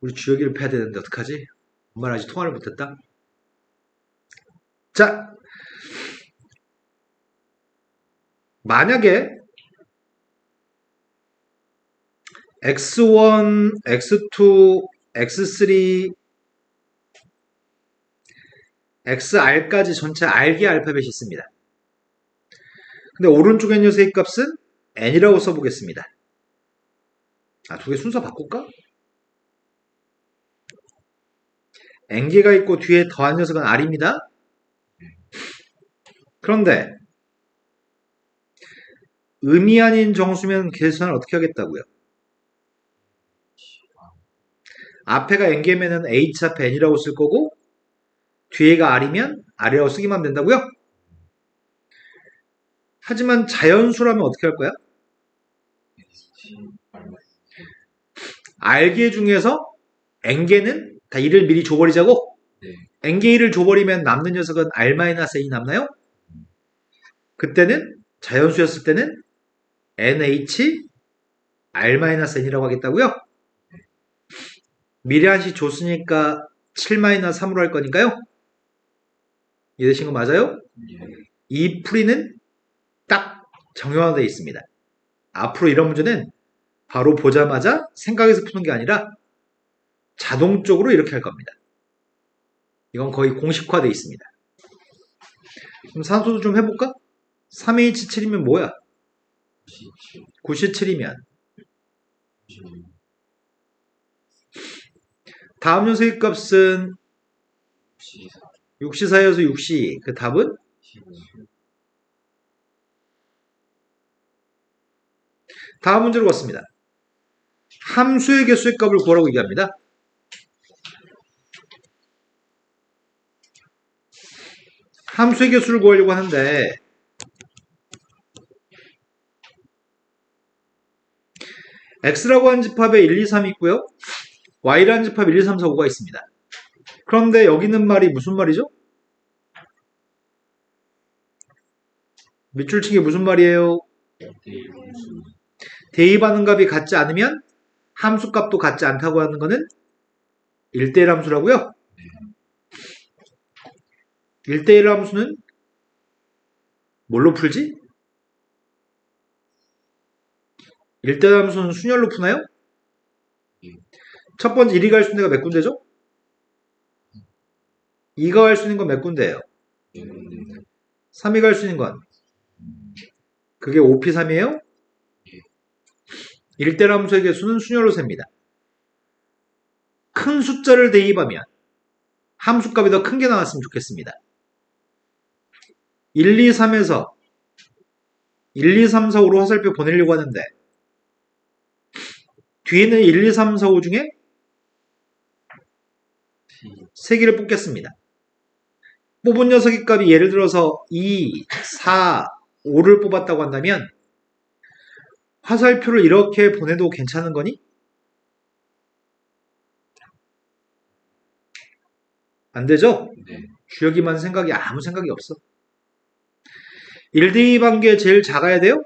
우리 주혁이를 패야 되는데 어떡하지? 엄마랑 아직 통화를 못했다. 자, 만약에 x1, x2, x3, xr까지 전체 r기 알파벳이 있습니다. 근데 오른쪽에 녀석의 값은 n이라고 써보겠습니다. 아, 두 개 순서 바꿀까? N개가 있고 뒤에 더한 녀석은 r입니다. 그런데 의미 아닌 정수면 계산을 어떻게 하겠다고요? 앞에가 n개면은 h 앞에 n이라고 쓸 거고 뒤에가 r이면 r이라고 쓰기만 된다고요? 하지만 자연수라면 어떻게 할 거야? r개 중에서 n개는 다 1을 미리 줘버리자고? 네. 1을 줘버리면 남는 녀석은 r-n이 남나요? 그때는 자연수였을 때는 nh r-n이라고 하겠다고요? 미리 한시 줬으니까 7-3으로 할 거니까요? 이해되신 거 맞아요? 이 풀이는 딱 정형화되어 있습니다. 앞으로 이런 문제는 바로 보자마자 생각해서 푸는 게 아니라 자동적으로 이렇게 할 겁니다. 이건 거의 공식화되어 있습니다. 그럼 산소도 좀 해볼까? 3H7이면 뭐야? 97이면 다음 녀석의 값은 6시4여서 6시 그 답은 다음 문제로 갔습니다. 함수의 개수의 값을 구하라고 얘기합니다. 함수의 개수를 구하려고 하는데 x라고 하는 집합에 1, 2, 3이 있고요. y라는 집합 1, 2, 3, 4, 5가 있습니다. 그런데 여기 있는 말이 무슨 말이죠? 밑줄 치기 무슨 말이에요? 대입하는 값이 같지 않으면 함수 값도 같지 않다고 하는 거는 1대1 함수라고요. 1대1 함수는 뭘로 풀지? 1대1 함수는 순열로 푸나요? 첫 번째 1이 갈 수 있는 데가 몇 군데죠? 2가 갈 수 있는 건 몇 군데예요? 3이 갈 수 있는 건 그게 5p3이에요? 1대 함수의 개수는 순열로 셉니다. 큰 숫자를 대입하면 함수값이 더 큰 게 나왔으면 좋겠습니다. 1, 2, 3에서 1, 2, 3, 4, 5로 화살표 보내려고 하는데 뒤에는 1, 2, 3, 4, 5 중에 3개를 뽑겠습니다. 뽑은 녀석의 값이 예를 들어서 2, 4, 5를 뽑았다고 한다면 화살표를 이렇게 보내도 괜찮은 거니? 안 되죠? 네. 주혁이만 생각이 아무 생각이 없어. 1대2 관계 제일 작아야 돼요?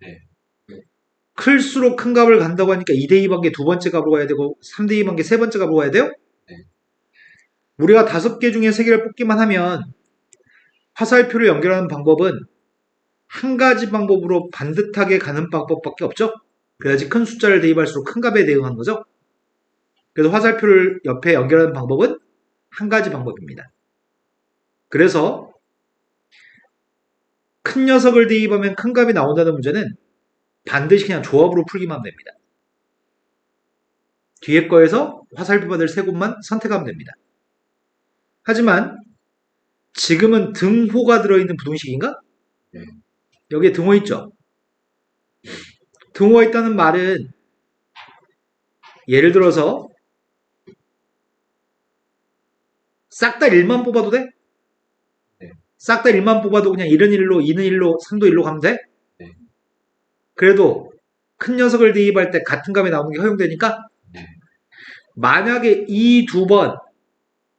네. 클수록 큰 값을 간다고 하니까 2대2 관계 두 번째 값으로 가야 되고 3대2 관계 세 번째 값으로 가야 돼요? 네. 우리가 다섯 개 중에 세 개를 뽑기만 하면 화살표를 연결하는 방법은 한 가지 방법으로 반듯하게 가는 방법밖에 없죠? 그래야지 큰 숫자를 대입할수록 큰 값에 대응하는 거죠? 그래서 화살표를 옆에 연결하는 방법은 한 가지 방법입니다. 그래서 큰 녀석을 대입하면 큰 값이 나온다는 문제는 반드시 그냥 조합으로 풀기만 하면 됩니다. 뒤에 거에서 화살표 받을 세 곳만 선택하면 됩니다. 하지만 지금은 등호가 들어있는 부동식인가? 네. 여기에 등호 있죠? 등호가 있다는 말은 예를 들어서 싹 다 1만 뽑아도 돼? 네. 싹다 1만 뽑아도 그냥 1은 1로, 2는 1로, 3도 1로 가면 돼? 네. 그래도 큰 녀석을 대입할 때 같은 값이 나오는 게 허용되니까 네. 만약에 이 두 번,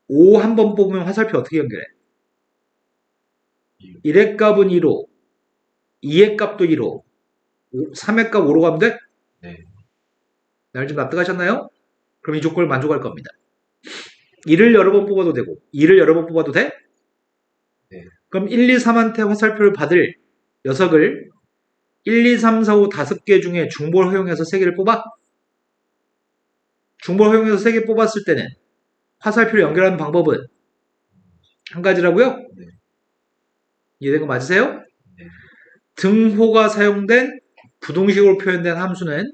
5 한 번 뽑으면 화살표 어떻게 연결해? 1의 값은 2로, 2의 값도 2로, 3의 값 5로 가면 돼? 네. 날좀 납득하셨나요? 그럼 이 조건을 만족할 겁니다. 1을 여러 번 뽑아도 되고 2를 여러 번 뽑아도 돼? 네. 그럼 1, 2, 3한테 화살표를 받을 녀석을 1, 2, 3, 4, 5, 5개 중에 중볼 허용해서 3개를 뽑아? 중볼 허용해서 3개 뽑았을 때는 화살표를 연결하는 방법은 한 가지라고요? 네. 이해된 거 맞으세요? 네. 등호가 사용된 부동식으로 표현된 함수는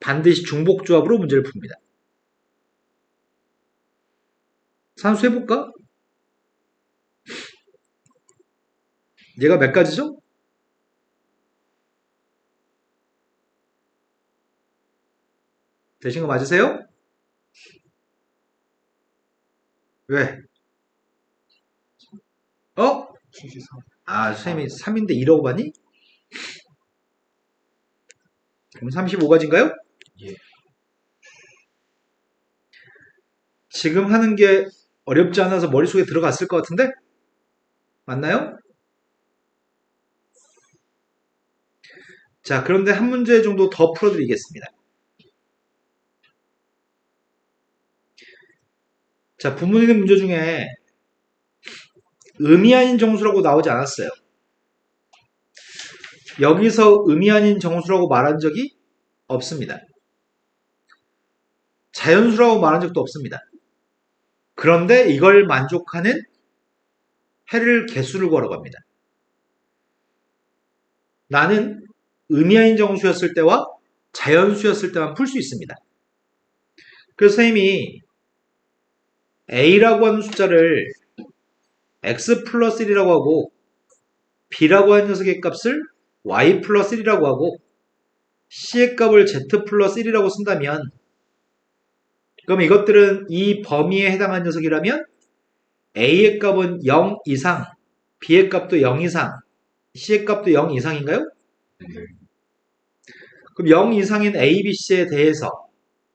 반드시 중복 조합으로 문제를 풉니다. 산수 해볼까? 얘가 몇 가지죠? 되신 거 맞으세요? 왜? 어? 73. 아, 선생님이 3인데 2라고 봤니? 그럼 35가지인가요? 예. 지금 하는 게 어렵지 않아서 머릿속에 들어갔을 것 같은데? 맞나요? 자, 그런데 한 문제 정도 더 풀어드리겠습니다. 자, 있는 문제 중에 의미 아닌 정수라고 나오지 않았어요. 여기서 의미 아닌 정수라고 말한 적이 없습니다. 자연수라고 말한 적도 없습니다. 그런데 이걸 만족하는 해를 개수를 걸어갑니다. 나는 의미 아닌 정수였을 때와 자연수였을 때만 풀 수 있습니다. 그래서 선생님이 A라고 하는 숫자를 X 플러스 1이라고 하고 B라고 하는 녀석의 값을 Y 플러스 1이라고 하고 C의 값을 Z 플러스 1이라고 쓴다면 그럼 이것들은 이 범위에 해당하는 녀석이라면 A의 값은 0 이상, B의 값도 0 이상, C의 값도 0 이상인가요? 네. 그럼 0 이상인 A, B, C에 대해서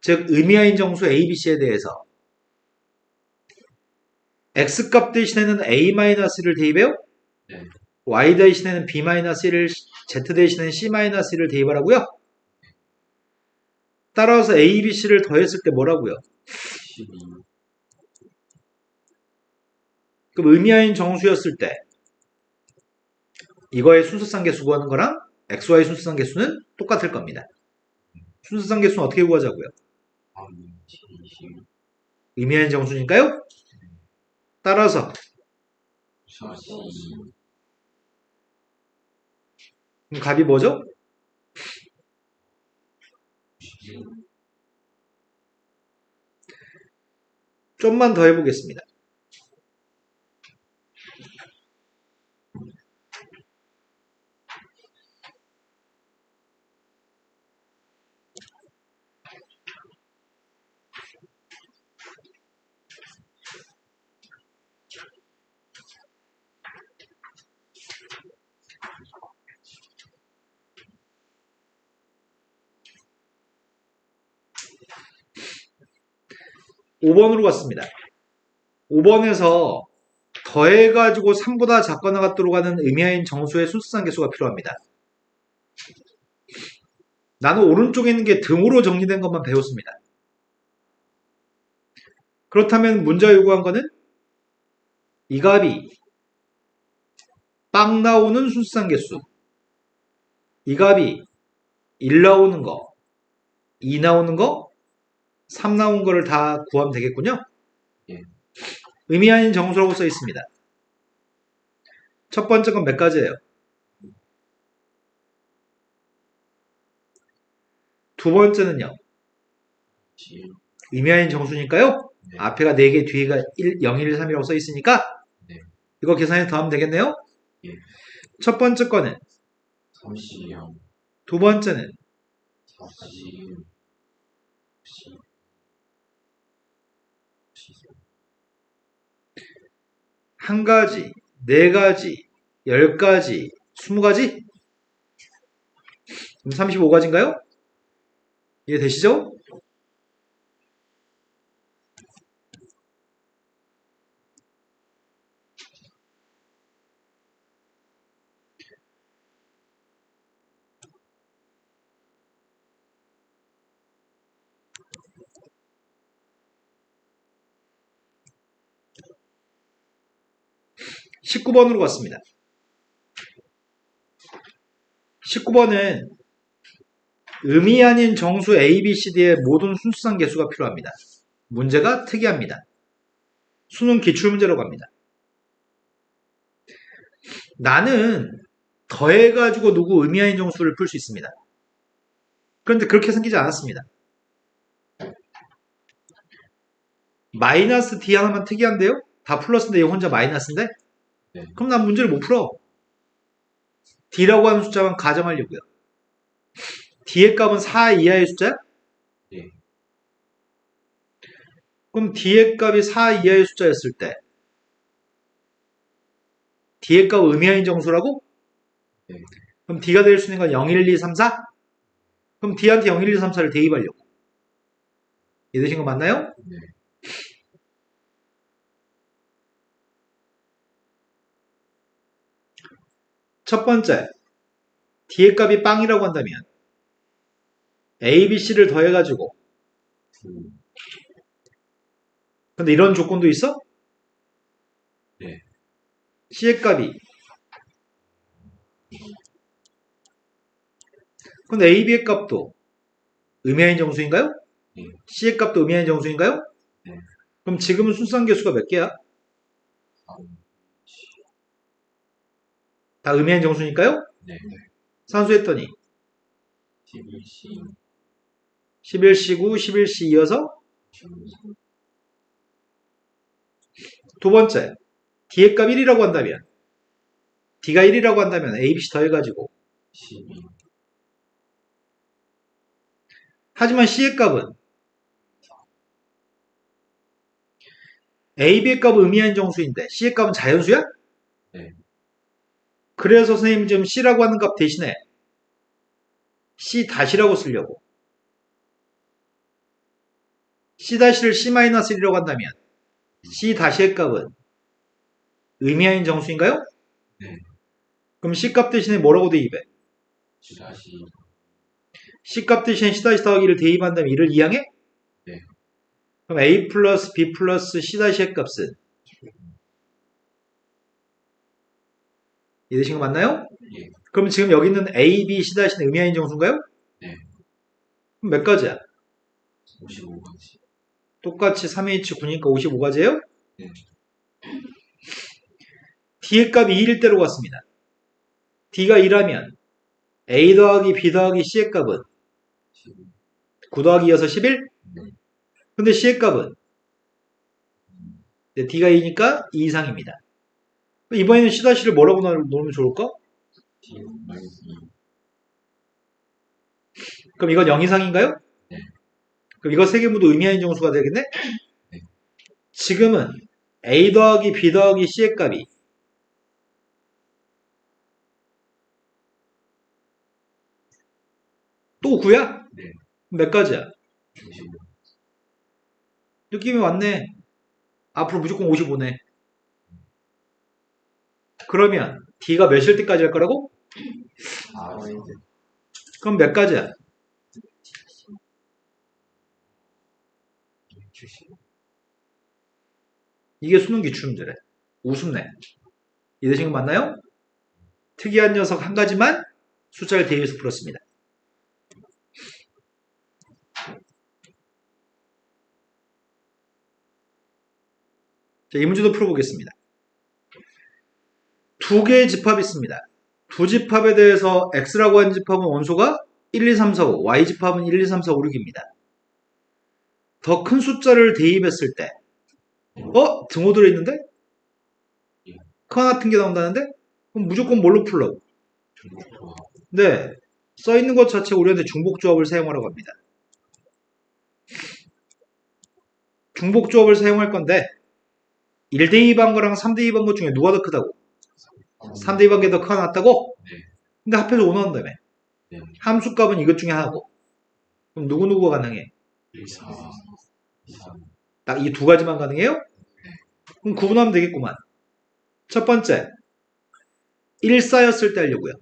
즉 의미하인 정수 A, B, C에 대해서 X 값 대신에는 A-를 대입해요? 네. Y 대신에는 B-1을 Z 대신에는 C-1을 대입하라고요? 따라서 A, B, C를 더했을 때 뭐라고요? 12. 그럼 의미하인 정수였을 때 이거의 순수상 개수 구하는 거랑 XY 순수상 개수는 똑같을 겁니다. 순수상 개수는 어떻게 구하자고요? 3, 20, 의미하인 정수니까요? 따라서 40. 그럼 값이 뭐죠? 좀만 더 해보겠습니다. 오번으로 갔습니다. 5번에서 더해가지고 3보다 작거나 같도록 하는 의미하인 정수의 순수상 개수가 필요합니다. 나는 오른쪽에 있는 게 등으로 정리된 것만 배웠습니다. 그렇다면 문제가 요구한 거는 이 값이 빵 나오는 순수상 개수 이 값이 1 나오는 거, 2 나오는 거, 3 나온 거를 다 구하면 되겠군요. 예. 의미 아닌 정수라고 써 있습니다. 첫 번째 건 몇 가지예요? 두 번째는요. 7. 의미 아닌 정수니까요. 네. 앞에가 4개, 뒤에가 1, 0, 1, 3이라고 써 있으니까 네. 이거 계산해 더하면 되겠네요. 예. 첫 번째 거는 30. 두 번째는 40. 한 가지, 네 가지, 열 가지, 스무 가지? 그럼 35가지인가요? 이해되시죠? 19번으로 갔습니다. 19번은 의미 아닌 정수 A, B, C, D의 모든 순수상 개수가 필요합니다. 문제가 특이합니다. 수능 기출문제로 갑니다. 나는 더해가지고 누구 의미 아닌 정수를 풀 수 있습니다. 그런데 그렇게 생기지 않았습니다. 마이너스 D 하나만 특이한데요? 다 플러스인데 얘 혼자 마이너스인데? 네. 그럼 난 문제를 못 풀어. D라고 하는 숫자만 가정하려고요. D의 값은 4 이하의 숫자야? 예. 그럼 D의 값이 4 이하의 숫자였을 때 D의 값 의미 아닌 정수라고? 네. 그럼 D가 될 수 있는 건 0, 1, 2, 3, 4? 그럼 D한테 0, 1, 2, 3, 4를 대입하려고. 이해되신 거 맞나요? 네. 첫 번째, D의 값이 빵이라고 한다면 A, B, C를 더해가지고 구, 근데 이런 조건도 있어? 네. C의 값이 근데 A, B의 값도 의미아닌 정수인가요? 네. C의 값도 의미아닌 정수인가요? 네. 그럼 지금은 순수한 개수가 몇 개야? 삼, 다 의미아닌 정수니까요? 네. 산수했더니 11C, 11C9, 11C 이어서 13, 두 번째, D의 값 1이라고 한다면 D가 1이라고 한다면 A, B, C 더해가지고 12, 하지만 C의 값은 A, B의 값은 의미아닌 정수인데 C의 값은 자연수야? 네. 그래서 선생님 지금 C라고 하는 값 대신에 C 다시라고 쓰려고 C 다시를 C-1이라고 한다면 C 다시의 값은 의미아닌 정수인가요? 네. 그럼 C 값 대신에 뭐라고 대입해? 다시, C 값 대신에 C 다시 더하기를 대입한다면 이를 이항해? 네. 그럼 A 플러스 B 플러스 C 다시의 값은 이해되신 거 맞나요? 예. 그럼 지금 여기 있는 A, B, C 다시는 의미아닌 정수인가요? 네. 그럼 몇 가지야? 55가지, 똑같이 3H 9니까 55가지예요? 네. D의 값이 2일 대로 갔습니다. D가 2라면 A 더하기 B 더하기 C의 값은 12, 9 더하기 2서 11? 네. 근데 C의 값은 네, D가 2니까 2 이상입니다. 이번에는 C 다시를 뭐라고 넣- 넣으면 좋을까? D, 마이너스 2, 그럼 이건 0 이상인가요? 네. 그럼 이거 세 개 모두 의미아닌 정수가 되겠네? 네. 지금은 A 더하기 B 더하기 C의 값이 또 9야? 네. 몇 가지야? 55, 느낌이 왔네. 앞으로 무조건 55네. 그러면 D가 몇일 때까지 할 거라고? 4일, 그럼 몇 가지야? 70, 이게 수능 기출문제래. 우습네. 이해되신 거 맞나요? 특이한 녀석 한 가지만 숫자를 대입해서 풀었습니다. 자, 이 문제도 풀어보겠습니다. 두 개의 집합이 있습니다. 두 집합에 대해서 x라고 하는 집합은 원소가 1, 2, 3, 4, 5, y 집합은 1, 2, 3, 4, 5, 6입니다. 더 큰 숫자를 대입했을 때 어? 등호 들어있는데? 크 하나 같은 게 나온다는데? 그럼 무조건 뭘로 풀라고? 네. 써있는 것 자체 우리한테 중복조합을 사용하라고 합니다. 중복조합을 사용할 건데 1대2 반거랑 3대2 반거 중에 누가 더 크다고? 3대2 반게 더 크가 낫다고? 네. 근데 합해서 5 나온다며. 네. 함수값은 이것 중에 하나고. 그럼 누구누구가 가능해? 1, 4, 2, 3, 딱 이 두 가지만 가능해요? 그럼 구분하면 되겠구만. 첫 번째, 1, 4였을 때 하려고요.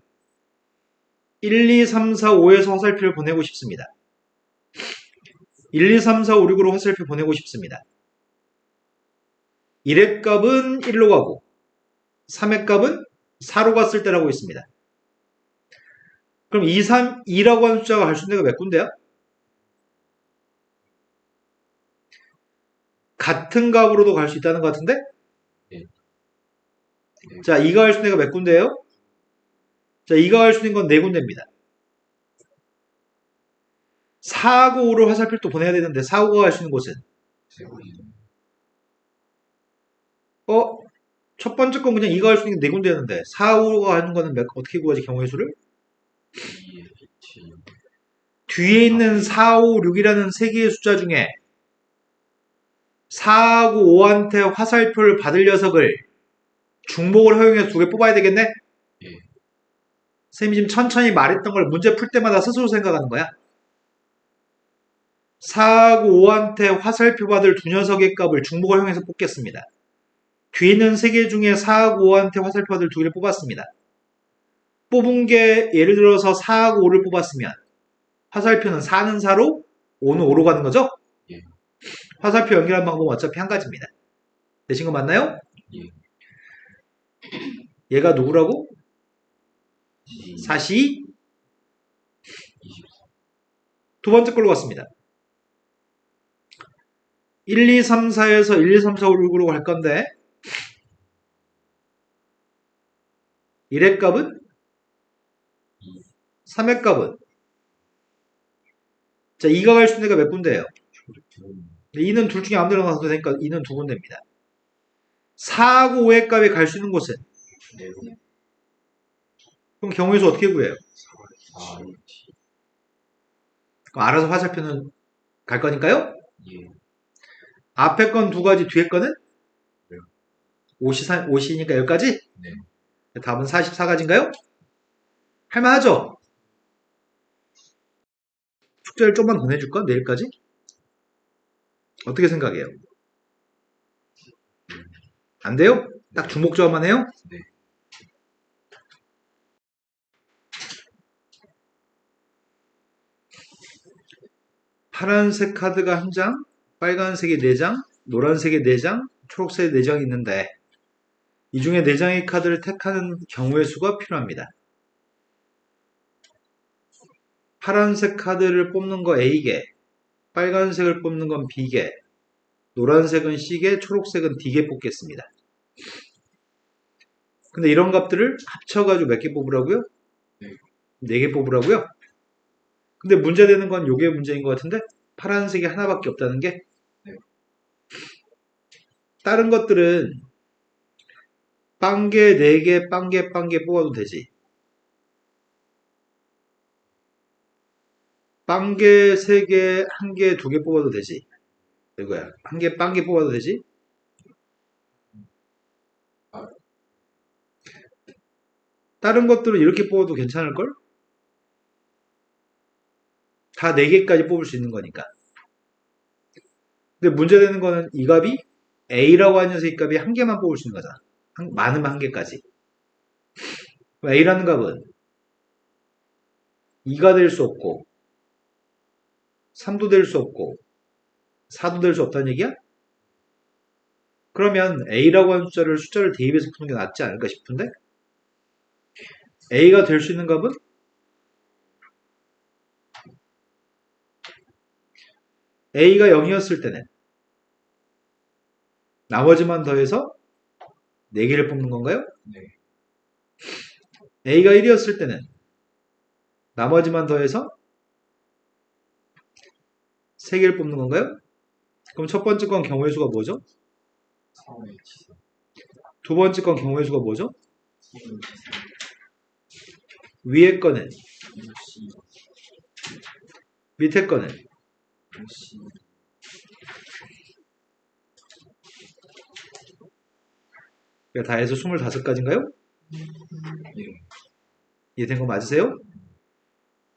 1, 2, 3, 4, 5에서 화살표를 보내고 싶습니다. 1, 2, 3, 4, 5, 6으로 화살표 보내고 싶습니다. 1의 값은 1로 가고 3의 값은 4로 갔을 때라고 있습니다. 그럼 2, 3, 2라고 하는 숫자가 갈 수 있는 데가 몇 군데야? 같은 값으로도 갈 수 있다는 것 같은데? 네. 자, 2가 갈 수 있는 데가 몇 군데예요? 자, 2가 갈 수 있는 건 4군데입니다. 4하고 5를 화살표를 또 보내야 되는데 4, 5가 갈 수 있는 곳은 세골이 어? 첫 번째 건 그냥 2가 할수 있는 게 4군데였는데 4, 5가 하는 거는 몇- 어떻게 구하지 경우의 수를? 2, 7, 뒤에 있는 4, 5, 6이라는 세 개의 숫자 중에 4하고 5한테 화살표를 받을 녀석을 중복을 허용해서 두 개 뽑아야 되겠네? 예. 쌤이 지금 천천히 말했던 걸 문제 풀 때마다 스스로 생각하는 거야. 4하고 5한테 화살표 받을 두 녀석의 값을 중복을 허용해서 뽑겠습니다. 뒤에 있는 세개 중에 4하고 5한테 화살표 받을 두 개를 뽑았습니다. 뽑은 게 예를 들어서 4하고 5를 뽑았으면 화살표는 4는 4로 5는 5로 가는 거죠? 예. 화살표 연결하는 방법은 어차피 한 가지입니다. 되신 거 맞나요? 예. 얘가 누구라고? 2, 4시 24, 두 번째 걸로 갔습니다. 1, 2, 3, 4에서 1, 2, 3, 4, 5, 6으로 갈 건데 1의 값은 3의 값은 자 2가 갈 수 있는 데가 몇 군데예요? 2는 둘 중에 아무데나 가도 되니까 2는 두 군데입니다. 4하고 5의 값이 갈 수 있는 곳은 그럼 경우에서 어떻게 구해요? 4, 2, 7, 그럼 알아서 화살표는 갈 거니까요? 예, 앞에 건 두 가지, 뒤에 거는? 네. 50, 50이니까 여기까지? 네. 답은 44가지인가요? 할만하죠? 숙제를 좀만 더 내줄까? 내일까지? 어떻게 생각해요? 안 돼요? 딱 주목 조합만 해요? 네. 파란색 카드가 한 장, 빨간색이 네 장, 노란색이 네 장, 초록색이 네 장이 있는데 이 중에 네 장의 카드를 택하는 경우의 수가 필요합니다. 파란색 카드를 뽑는 거 A개, 빨간색을 뽑는 건 B개, 노란색은 C개, 초록색은 D개 뽑겠습니다. 근데 이런 값들을 합쳐가지고 몇 개 뽑으라고요? 네. 네개 뽑으라고요? 근데 문제되는 건 요게 문제인 것 같은데 파란색이 하나밖에 없다는 게 네. 다른 것들은 빵개 4개, 빵개, 빵개 뽑아도 되지. 빵개 3개, 1개, 2개 뽑아도 되지. 이거야. 한 개, 빵개 뽑아도 되지. 아. 다른 것들은 이렇게 뽑아도 괜찮을걸? 다 4개까지 뽑을 수 있는 거니까. 근데 문제되는 거는 이 값이 A라고 하는 녀석의 값이 한 개만 뽑을 수 있는 거잖아. 한- 많으면 한 개까지. A라는 값은 2가 될 수 없고 3도 될 수 없고 4도 될 수 없다는 얘기야? 그러면 A라고 하는 숫자를 숫자를 대입해서 푸는 게 낫지 않을까 싶은데 A가 될 수 있는 값은 A가 0이었을 때는 나머지만 더해서 4개를 뽑는 건가요? 네. A가 1이었을 때는 나머지만 더해서 3개를 뽑는 건가요? 그럼 첫 번째 건 경우의 수가 뭐죠? 3, 2, 7, 두 번째 건 경우의 수가 뭐죠? 3, 2, 7, 위에 거는 2, 10, 밑에 거는 50, 다 해서 25가지인가요? 예, 이해된 거 맞으세요?